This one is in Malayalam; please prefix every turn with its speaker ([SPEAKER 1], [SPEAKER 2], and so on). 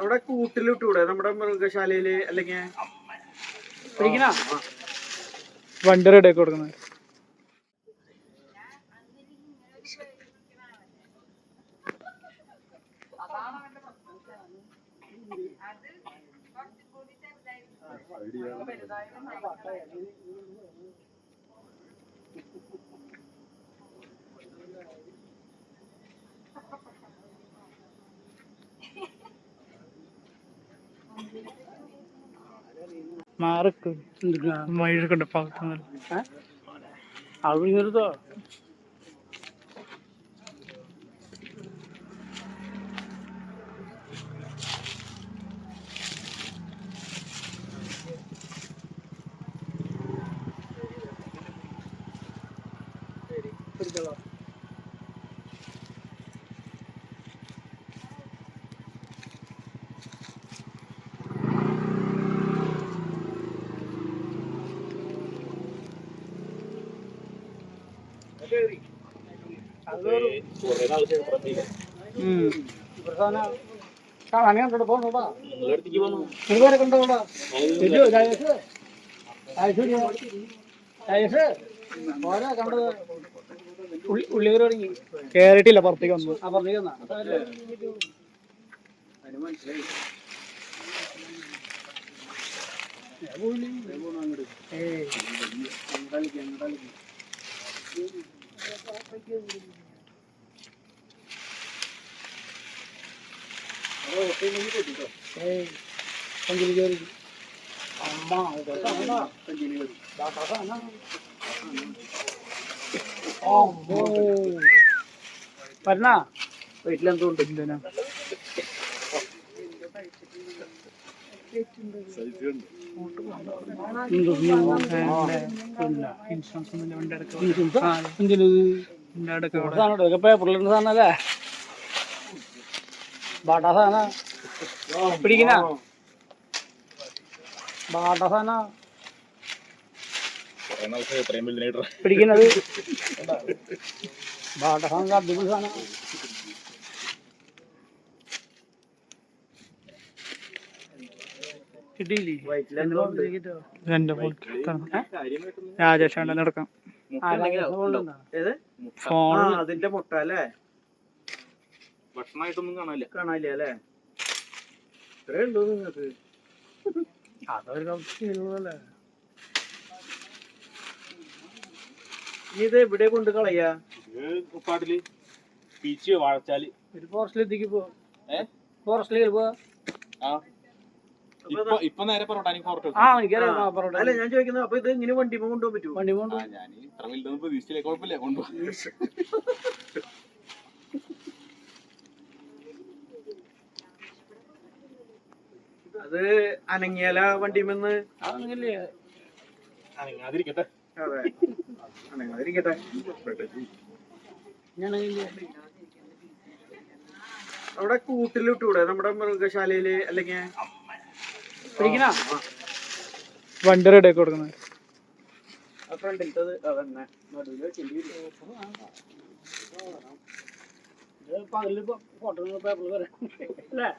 [SPEAKER 1] അവിടെ കൂട്ടിലിട്ടൂടെ? നമ്മുടെ മൃഗശാലയിൽ അല്ലെങ്കിൽ
[SPEAKER 2] വണ്ടി റെഡി ആക്കി കൊടുക്കുന്നത്. മാർക്ക് മഴക്കുണ്ട് പാകത്തുനിന്ന് അവിടെ നിർത്തോ കാണാൻ കണ്ടോടാ കേറിട്ടില്ല പുറത്തേക്ക് വന്നു ആ പുറത്തേക്ക് വന്നാ മനസ്സിലായി കയറി അമ്മ ഇതൊക്കെ പഞ്ചിൽ കയറി പറഞ്ഞ വീട്ടിലെന്തോ ഉണ്ട് എന്തിനാ പേപ്പറിലിരുന്ന സാധനല്ലേ ബാട്ടാ സാധന. പിടിക്കുന്ന? ബാട്ടാ സാധന. പിടിക്കുന്നത്? ബാട്ടാ സാധനം അടിപൊളി സാധനം. രണ്ട് രാജേഷ് നടക്കാം
[SPEAKER 1] അതിന്റെ മുട്ട അല്ലേ?
[SPEAKER 3] ഭക്ഷണമായിട്ടൊന്നും കാണാനില്ല.
[SPEAKER 1] കാണാനില്ല അല്ലേ? ഇത്രേ ഉള്ളൂ നിങ്ങക്ക്
[SPEAKER 2] അതൊരു
[SPEAKER 1] ഇത് എവിടെ കൊണ്ട് കളയാ?
[SPEAKER 3] പീച്ച് വാഴച്ചാൽ.
[SPEAKER 2] ഒരു ഫോറസ്റ്റിലെത്തിക്ക് പോ.
[SPEAKER 3] ഏ?
[SPEAKER 2] ഫോറസ്റ്റിലേക്ക് പോ.
[SPEAKER 3] ആ. ഇപ്പൊ ഇപ്പൊ നേരെ പൊറോട്ടാനി ഫോർട്ട്
[SPEAKER 2] ആ എനിക്കറിയാം ആ, പൊറോട്ട.
[SPEAKER 1] അല്ല ഞാൻ ചോദിക്കുന്നത് അപ്പൊ ഇത് ഇങ്ങനെ വണ്ടി കൊണ്ടുപോകാൻ പറ്റുമോ
[SPEAKER 2] വണ്ടി കൊണ്ട്
[SPEAKER 3] ഞാൻ ഇത്ര വലുതൊന്നും പ്രതീക്ഷിച്ചില്ല. കുഴപ്പമില്ല കൊണ്ടുപോകാം.
[SPEAKER 1] അത് അനങ്ങിയാല വണ്ടിമെന്ന്?
[SPEAKER 3] അനങ്ങാതിരിക്കട്ടെ.
[SPEAKER 1] അതെ. അനങ്ങാതിരിക്കട്ടെ. അവിടെ കൂട്ടിലിട്ടൂടെ? നമ്മുടെ മൃഗശാലയിൽ അല്ലെങ്കിൽ
[SPEAKER 2] പിടിക്കണ? വണ്ടി റെഡി ആക്കി കൊടുക്കുന്നത്.
[SPEAKER 1] ആ ഫ്രണ്ടിലത്തത് അതന്നെ നടുവിൽ വെക്കേണ്ടി വരും.
[SPEAKER 2] പകൽ ഫോട്ടോ പേപ്പറിൽ വരാം. അല്ലേ?